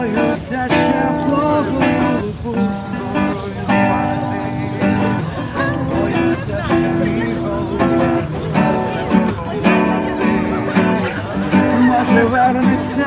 Боюся ще благою пусткою мати, боюся, ще мій серце. Може вернеться